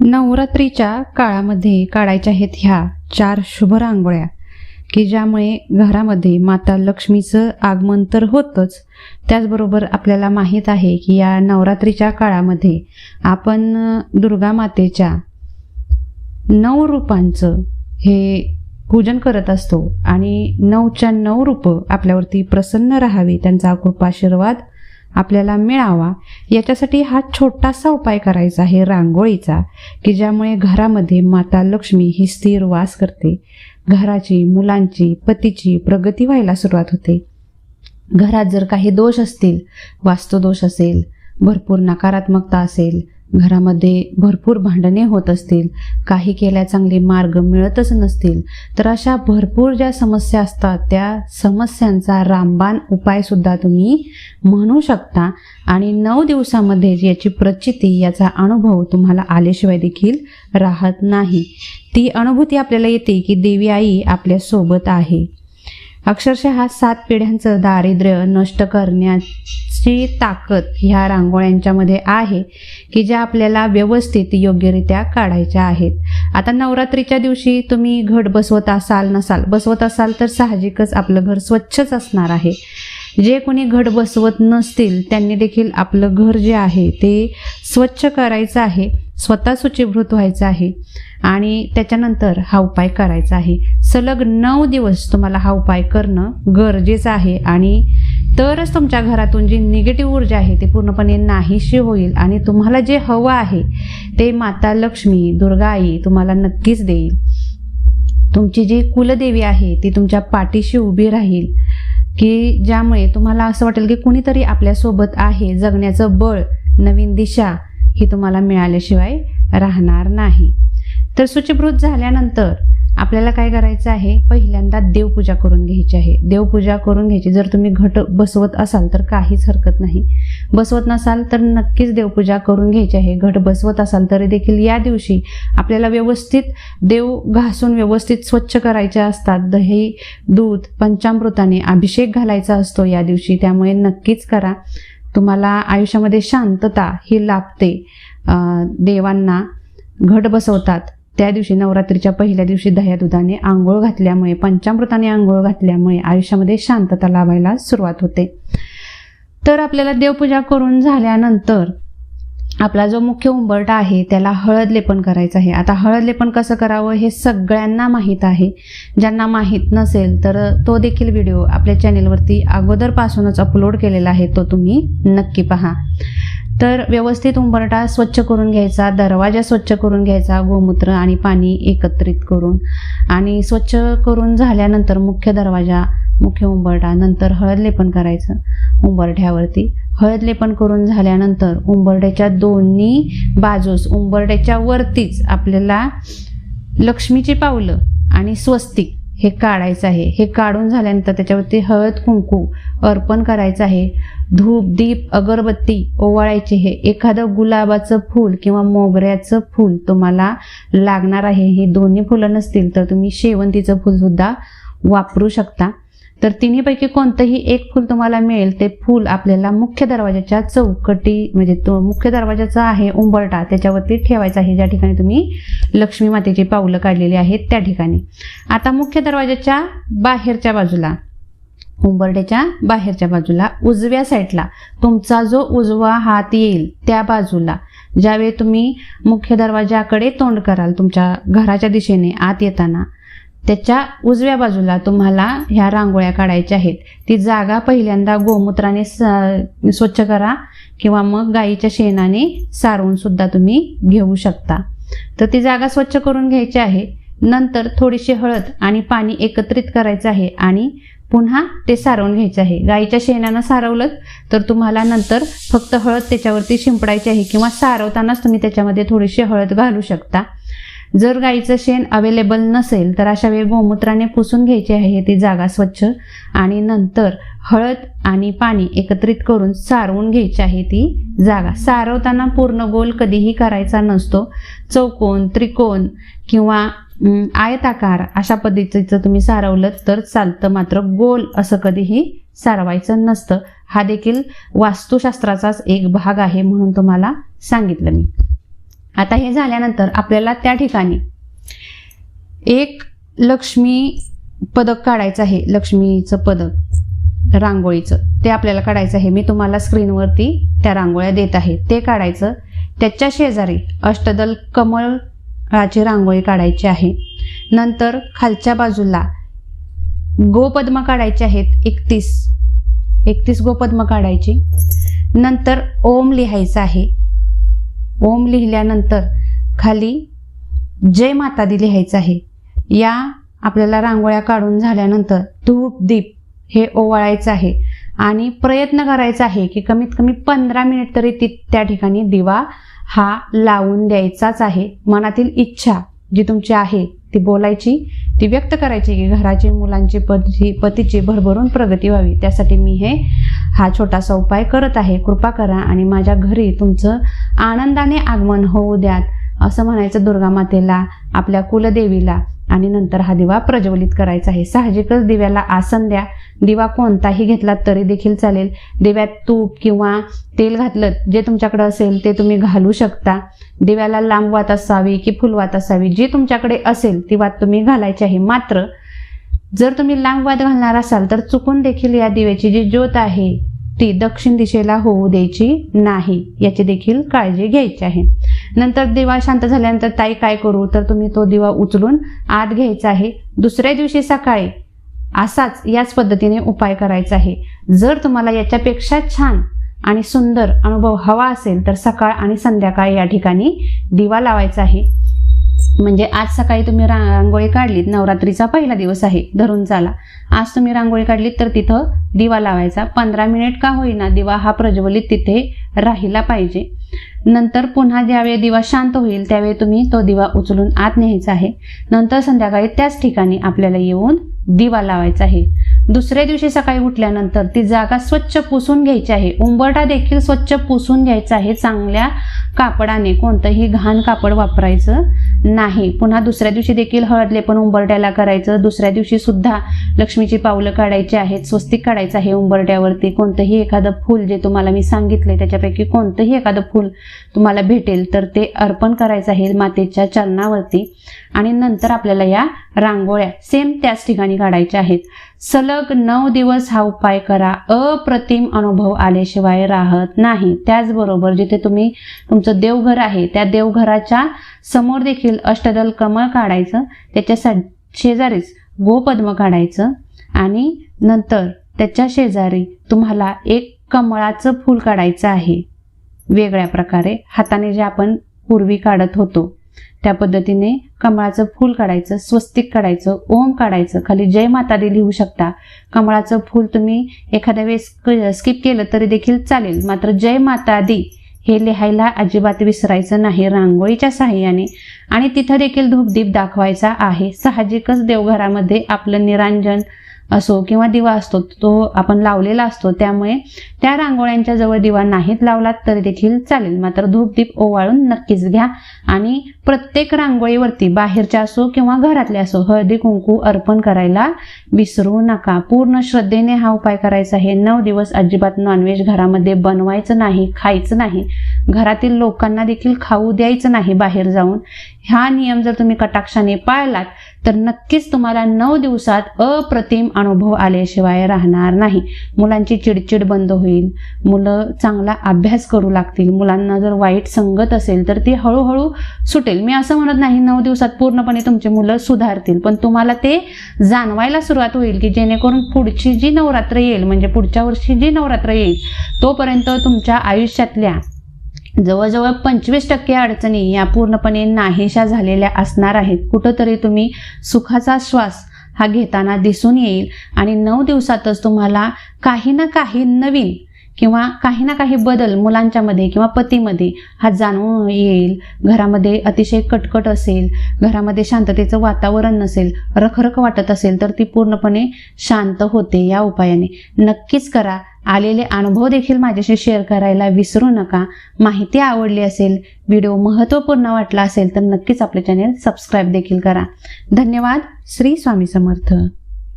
नवरात्रीच्या काळामध्ये काढायच्या आहेत ह्या चार शुभ रांगोळ्या की ज्यामुळे घरामध्ये माता लक्ष्मीचं आगमन तर होतंच. त्याचबरोबर आपल्याला माहीत आहे की या नवरात्रीच्या काळामध्ये आपण दुर्गा मातेच्या नऊ रूपांचं हे पूजन करत असतो आणि नऊच्या नऊ रूपं आपल्यावरती प्रसन्न राहावी त्यांचा कृपाशीर्वाद आपल्याला मिळावा. याच्यासाठी हा छोटासा उपाय करायचा आहे रांगोळीचा की ज्यामुळे घरामध्ये माता लक्ष्मी ही स्थिर वास करते. घराची मुलांची पतीची प्रगती व्हायला सुरुवात होते. घरात जर काही दोष असतील वास्तुदोष असेल भरपूर नकारात्मकता असेल घरामध्ये भरपूर भांडणे होत असतील काही केल्या चांगले मार्ग मिळतच नसतील तर अशा भरपूर ज्या समस्या असतात त्या समस्यांचा रामबाण उपायसुद्धा तुम्ही म्हणू शकता. आणि नऊ दिवसामध्ये याची प्रचिती याचा अनुभव तुम्हाला आल्याशिवाय देखील राहत नाही. ती अनुभूती आपल्याला येते की देवी आई आपल्यासोबत आहे. अक्षरशः सात पिढ्यांचं दारिद्र्य नष्ट करण्याची ताकद ह्या रांगोळ्यांच्यामध्ये आहे की ज्या आपल्याला व्यवस्थित योग्यरित्या काढायच्या आहेत. आता नवरात्रीच्या दिवशी तुम्ही घट बसवत असाल नसाल बसवत असाल तर साहजिकच आपलं घर स्वच्छच असणार आहे. जे कोणी घट बसवत नसतील त्यांनी देखील आपलं घर जे आहे ते स्वच्छ करायचं आहे स्वतः शुचीभूत व्हायचं आहे आणि त्याच्यानंतर हा उपाय करायचा आहे. सलग नऊ दिवस तुम्हाला हा उपाय करणं गरजेचं आहे आणि तरच तुमच्या घरातून जी निगेटिव्ह ऊर्जा आहे ती पूर्णपणे नाहीशी होईल आणि तुम्हाला जे हवं आहे ते माता लक्ष्मी दुर्गा आई तुम्हाला नक्कीच देईल. तुमची जी कुलदेवी आहे ती तुमच्या पाठीशी उभी राहील की ज्यामुळे तुम्हाला असं वाटेल की कुणीतरी आपल्यासोबत आहे जगण्याचं बळ नवीन दिशा ही तुम्हाला मिळाल्याशिवाय राहणार नाही. तर शुचिभूत झाल्यानंतर आपल्याला काय करायचं आहे? पहिल्यांदा देवपूजा करून घ्यायची आहे. देवपूजा करून घ्यायची. जर तुम्ही घट बसवत असाल तर काहीच हरकत नाही. बसवत नसाल तर नक्कीच देवपूजा करून घ्यायची आहे. घट बसवत असाल तरी देखील या दिवशी आपल्याला व्यवस्थित देव घासून व्यवस्थित स्वच्छ करायचे असतात. दही दूध पंचामृताने अभिषेक घालायचा असतो या दिवशी. त्यामुळे नक्कीच करा. तुम्हाला आयुष्यामध्ये शांतता ही लाभते. देवांना घट बसवतात. त्या दिवशी नवरात्रीच्या पहिल्या दिवशी दह्या दुधाने आंघोळ घातल्यामुळे पंचामृताने आंघोळ घातल्यामुळे आयुष्यामध्ये शांतता लाभायला सुरुवात होते. तर आपल्याला देवपूजा करून झाल्यानंतर आपला जो मुख्य उंबरटा आहे त्याला हळद लेपन करायचं आहे. आता हळद लेपन कसं करावं हे सगळ्यांना माहीत आहे. ज्यांना माहीत नसेल तर तो देखील व्हिडिओ आपल्या चॅनेलवरती अगोदरपासूनच अपलोड केलेला आहे तो तुम्ही नक्की पहा. तर व्यवस्थित उंबरटा स्वच्छ करून घ्यायचा दरवाजा स्वच्छ करून घ्यायचा गोमूत्र आणि पाणी एकत्रित करून. आणि स्वच्छ करून झाल्यानंतर मुख्य दरवाजा मुख्य उंबरटा नंतर हळद लेपन करायचं उंबरठ्यावरती. हळद लेपन करून झाल्यानंतर उंबरड्याच्या दोन्ही बाजूस उंबरड्याच्या वरतीच आपल्याला लक्ष्मीची पावलं आणि स्वस्तिक हे काढायचं आहे. हे काढून झाल्यानंतर त्याच्यावरती हळद कुंकू अर्पण करायचं आहे. धूप दीप अगरबत्ती ओवाळायचे हे एखादं गुलाबाचं फूल किंवा मोगऱ्याचं फूल तुम्हाला लागणार आहे. हे दोन्ही फुलं नसतील तर तुम्ही शेवंतीचं फूलसुद्धा वापरू शकता. तर तिन्हीपैकी कोणतंही एक फूल तुम्हाला मिळेल ते फूल आपल्याला मुख्य दरवाजाच्या चौकटी म्हणजे तो मुख्य दरवाजाचा आहे उंबरटा त्याच्यावरती ठेवायचा आहे. ज्या ठिकाणी तुम्ही लक्ष्मी मातेची पावलं काढलेली आहेत त्या ठिकाणी. आता मुख्य दरवाजाच्या बाहेरच्या बाजूला उंबरट्याच्या बाहेरच्या बाजूला उजव्या साईडला तुमचा जो उजवा हात येईल त्या बाजूला ज्यावेळी तुम्ही मुख्य दरवाजाकडे तोंड कराल तुमच्या घराच्या दिशेने आत येताना त्याच्या उजव्या बाजूला तुम्हाला ह्या रांगोळ्या काढायच्या आहेत. ती जागा पहिल्यांदा गोमूत्राने स- स्वच्छ करा किंवा मग गाईच्या शेणाने सारवून सुद्धा तुम्ही घेऊ शकता. तर ती जागा स्वच्छ करून घ्यायची आहे. नंतर थोडीशी हळद आणि पाणी एकत्रित करायचं आहे आणि पुन्हा ते सारवून घ्यायचं आहे. गाईच्या शेणानं सारवलं तर तुम्हाला नंतर फक्त हळद त्याच्यावरती शिंपडायची आहे किंवा सारवतानाच तुम्ही त्याच्यामध्ये थोडीशी हळद घालू शकता. जर गाईचं शेण अवेलेबल नसेल तर अशा वेळी गोमूत्राने पुसून घ्यायची आहे. ती जागा स्वच्छ आणि नंतर हळद आणि पाणी एकत्रित करून सारवून घ्यायची आहे ती जागा. सारवताना पूर्ण गोल कधीही करायचा नसतो. चौकोन त्रिकोण किंवा आयताकार अशा पद्धतीचं तुम्ही सारवलं तर चालतं. मात्र गोल असं कधीही सारवायचं नसतं. हा देखील वास्तुशास्त्राचाच एक भाग आहे म्हणून तुम्हाला सांगितलं मी. आता हे झाल्यानंतर आपल्याला त्या ठिकाणी एक लक्ष्मी पदक काढायचं आहे. लक्ष्मीचं पदक रांगोळीचं. ते आपल्याला काढायचं आहे. मी तुम्हाला स्क्रीनवरती त्या रांगोळ्या देत आहे. ते काढायचं. त्याच्या शेजारी अष्टदल कमळाची रांगोळी काढायची आहे. नंतर खालच्या बाजूला गोपद्म काढायचे आहेत. एकतीस. एकतीस गोपद्म काढायची. नंतर ओम लिहायचं आहे. ओम लिहिल्यानंतर खाली जय माता दी लिहायचं आहे. या आपल्याला रांगोळ्या काढून झाल्यानंतर धूप दीप हे ओवाळायचं आहे. आणि प्रयत्न करायचा आहे की कमीत कमी पंधरा मिनिट तरी ती त्या ठिकाणी दिवा हा लावून द्यायचाच आहे. मनातील इच्छा जी तुमची आहे ती बोलायची ती व्यक्त करायची की घराची मुलांची पती पतीची भरभरून प्रगती व्हावी. त्यासाठी मी हे हा छोटासा उपाय करत आहे. कृपा करा आणि माझ्या घरी तुमचं आनंदाने आगमन होऊ द्यात असं म्हणायचं दुर्गा मातेला आपल्या कुलदेवीला. आणि नंतर हा दिवा प्रज्वलित करायचा आहे. साहजिकच दिव्याला आसन द्या. दिवा कोणताही घेतलात तरी देखील चालेल. दिव्यात तूप किंवा तेल घातलं जे तुमच्याकडे असेल ते तुम्ही घालू शकता. दिव्याला लांब वात असावी की फुलवात असावी जी तुमच्याकडे असेल ती वात तुम्ही घालायची आहे. मात्र जर तुम्ही लांब घालणार असाल तर चुकून देखील या दिव्याची जी ज्योत आहे ती दक्षिण दिशेला होऊ द्यायची नाही. याची देखील काळजी घ्यायची आहे. नंतर दिवा शांत झाल्यानंतर ताई काय करू? तर तुम्ही तो दिवा उचलून आत घ्यायचा आहे. दुसऱ्या दिवशी सकाळी असाच याच पद्धतीने उपाय करायचा आहे. जर तुम्हाला याच्यापेक्षा छान आणि सुंदर अनुभव हवा असेल तर सकाळ आणि संध्याकाळ या ठिकाणी दिवा लावायचा आहे. म्हणजे आज सकाळी तुम्ही रांगोळी काढलीत नवरात्रीचा पहिला दिवस आहे धरून चाला. आज तुम्ही रांगोळी काढलीत तर तिथं दिवा लावायचा. पंधरा मिनिट का होईना दिवा हा प्रज्वलित तिथे राहिला पाहिजे. नंतर पुन्हा ज्यावेळी दिवा शांत होईल त्यावेळी तुम्ही तो दिवा उचलून आत न्यायचा आहे. नंतर संध्याकाळी त्याच ठिकाणी आपल्याला येऊन दिवा लावायचा आहे. दुसऱ्या दिवशी सकाळी उठल्यानंतर ती जागा स्वच्छ पुसून घ्यायची आहे. उंबरटा देखील स्वच्छ पुसून घ्यायचा आहे चांगल्या कापडाने. कोणतंही घाण कापड वापरायचं नाही. पुन्हा दुसऱ्या दिवशी देखील हळद लेपन उंबरट्याला करायचं. दुसऱ्या दिवशी सुद्धा लक्ष्मीची पावलं काढायची आहेत. स्वस्तिक काढायचं आहे उंबरट्यावरती कोणतंही एखादं फूल जे तुम्हाला मी सांगितलंय त्याच्यापैकी कोणतंही एखादं फूल तुम्हाला भेटेल तर ते अर्पण करायचं आहे मातेच्या चरणावरती. आणि नंतर आपल्याला या रांगोळ्या. सेम त्याच ठिकाणी काढायच्या आहेत. सलग नऊ दिवस हा उपाय करा. अप्रतिम अनुभव आल्याशिवाय राहत नाही. त्याचबरोबर जिथे तुम्ही तुमचं देवघर आहे त्या देवघराच्या समोर देखील अष्टदल कमळ काढायचं. त्याच्या सा शेजारीच गोपद्म काढायचं. आणि नंतर त्याच्या शेजारी तुम्हाला एक कमळाचं फूल काढायचं आहे. वेगळ्या प्रकारे हाताने जे आपण पूर्वी काढत होतो. त्या पद्धतीने कमळाचं फूल काढायचं स्वस्तिक काढायचं ओम काढायचं. खाली जय माता दी लिहू शकता. कमळाचं फूल तुम्ही एखाद्या वेळेस स्किप केलं तरी देखील चालेल. मात्र जय माता दी हे लिहायला अजिबात विसरायचं नाही. रांगोळीच्या साह्याने. आणि तिथं देखील धूपदीप दाखवायचा आहे. साहजिकच देवघरामध्ये आपलं निरांजन असो किंवा दिवा असतो तो आपण लावलेला असतो. त्यामुळे त्या रांगोळ्यांच्या जवळ दिवा नाहीत लावलात तरी देखील चालेल. मात्र धूपदीप ओवाळून नक्कीच घ्या आणि प्रत्येक रांगोळीवरती बाहेरच्या असो किंवा घरातल्या असो हळदी कुंकू अर्पण करायला विसरू नका. पूर्ण श्रद्धेने हा उपाय करायचा आहे. नऊ दिवस अजिबात नॉनव्हेज घरामध्ये बनवायचं नाही खायचं नाही. घरातील लोकांना देखील खाऊ द्यायचं नाही बाहेर जाऊन. हा नियम जर तुम्ही कटाक्षाने पाळलात तर नक्कीच तुम्हाला नऊ दिवसात अप्रतिम अनुभव आल्याशिवाय राहणार नाही. मुलांची चिडचिड बंद होईल. मुलं चांगला अभ्यास करू लागतील. मुलांना जर वाईट संगत असेल तर ती हळूहळू सुटेल. मी असं म्हणत नाही नऊ दिवसात पूर्णपणे तुमची मुलं सुधारतील. पण तुम्हाला ते जाणवायला सुरुवात होईल की जेणेकरून पुढची जी नवरात्र येईल म्हणजे पुढच्या वर्षी जी नवरात्र येईल तोपर्यंत तुमच्या आयुष्यातल्या जवळजवळ पंचवीस टक्के अडचणी या पूर्णपणे नाहीशा झालेल्या असणार आहेत. कुठंतरी तुम्ही सुखाचा श्वास हा घेताना दिसून येईल आणि नऊ दिवसातच तुम्हाला काही ना काही नवीन किंवा काही ना काही बदल मुलांच्यामध्ये किंवा पतीमध्ये हा जाणून येईल. घरामध्ये अतिशय कटकट असेल घरामध्ये शांततेचं वातावरण नसेल रखरख वाटत असेल तर ती पूर्णपणे शांत होते या उपायाने. नक्कीच करा. आलेले अनुभव देखील माझ्याशी शेअर करायला विसरू नका. माहिती आवडली असेल व्हिडिओ महत्त्वपूर्ण वाटला असेल तर नक्कीच आपले चॅनेल सबस्क्राईब देखील करा. धन्यवाद. श्री स्वामी समर्थ.